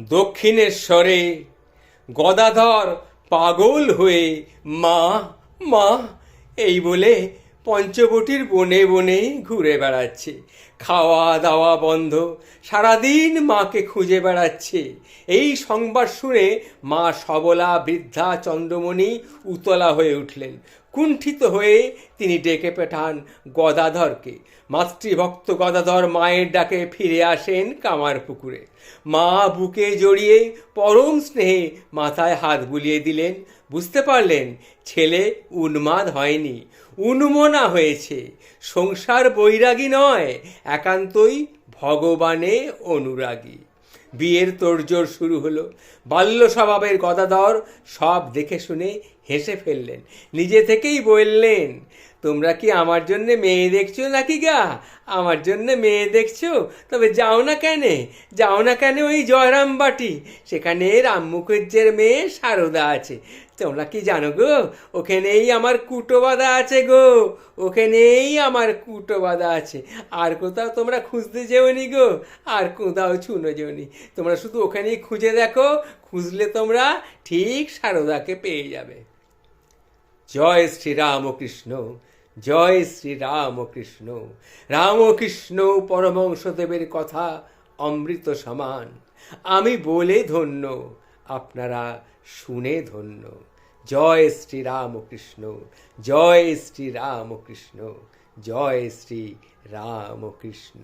দক্ষিণেশ্বরে গদাধর পাগল হয়ে, মা মা, এই বলে পঞ্চবটির বনে বনে ঘুরে বেড়াচ্ছে। খাওয়া দাওয়া বন্ধ, সারাদিন মাকে খুঁজে বেড়াচ্ছে। এই সংবাদ শুনে মা সবলা, বৃদ্ধা, চন্দ্রমণি উতলা হয়ে উঠলেন। কুণ্ঠিত হয়ে তিনি ডেকে পাঠান গদাধরকে। মাতৃভক্ত গদাধর মায়ের ডাকে ফিরে আসেন কামার পুকুরে। মা বুকে জড়িয়ে পরম স্নেহে মাথায় হাত বুলিয়ে দিলেন, বুঝতে পারলেন, ছেলে উন্মাদ হয়নি, উন্মনা হয়েছে। সংসার বৈরাগী নয়, একান্তই ভগবানে অনুরাগী। বিয়ের তোড়জোড় শুরু হলো। বাল্য স্বভাবের গদাদর সব দেখে শুনে হেসে ফেললেন। নিজে থেকেই বললেন তোমরা কি আমার জন্য মেয়ে দেখছ নাকি গা? আমার জন্য মেয়ে দেখছ? তবে যাও না কেন, যাও না কেন ওই জয়রাম বাটি। সেখানে রাম মুখুজ্জের মেয়ে সারদা আছে। তোমরা কি জানো গো? ওখানেই আমার কুটো বাঁধা আছে গো। ওখানেই আমার কুটো বাঁধা আছে। আর কোথাও তোমরা খুঁজতে যেওনি গো? আর কোথাও ছুনো যেওনি। তোমরা শুধু ওখানেই খুঁজে দেখো, খুঁজলে তোমরা ঠিক সারদাকে পেয়ে যাবে। জয় শ্রী রামকৃষ্ণ, জয় শ্রী রামকৃষ্ণ। রামকৃষ্ণ পরমংশদেবের কথা অমৃত সমান। আমি বলে ধন্য, আপনারা শুনে ধন্য। জয় শ্রী রামকৃষ্ণ, জয় শ্রী রামকৃষ্ণ, জয় শ্রী রামকৃষ্ণ।